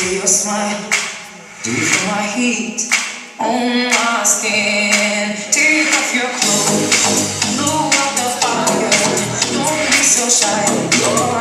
see your smile? Do you feel my heat on my skin? Take off your clothes, blow out the fire. Don't be so shy.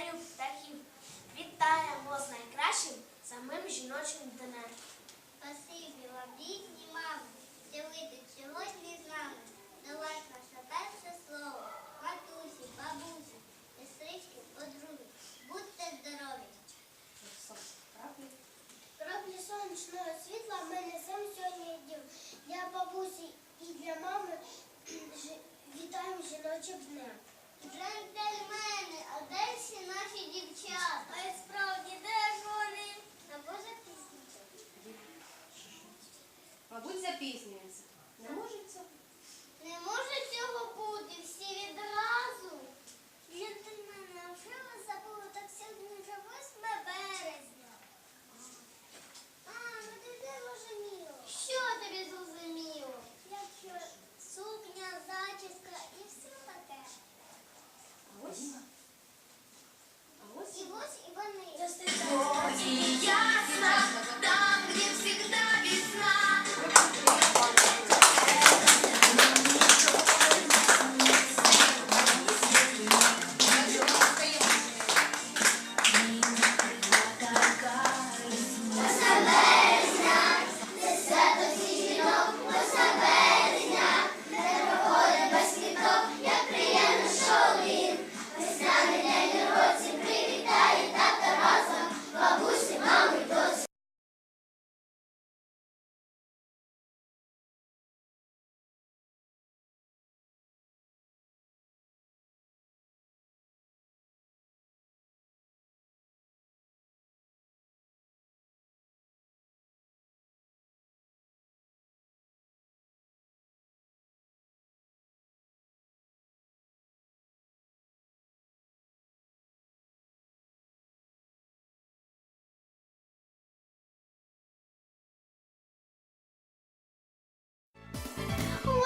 волонтерів птахів. Вітаємо з найкращим самим жіночим днем. Спасибі вам, рідні мами, що ви сьогодні з нами. До наше перше слово, матусі, бабусі. песни.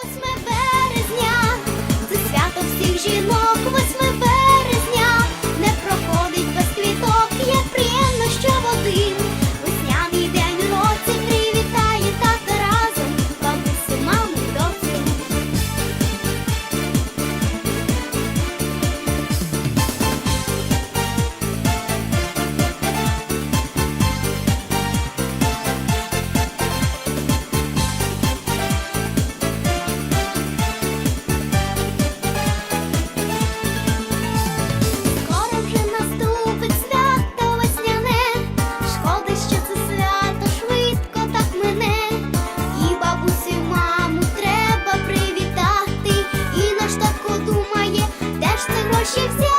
Christmas. Гроші взяти.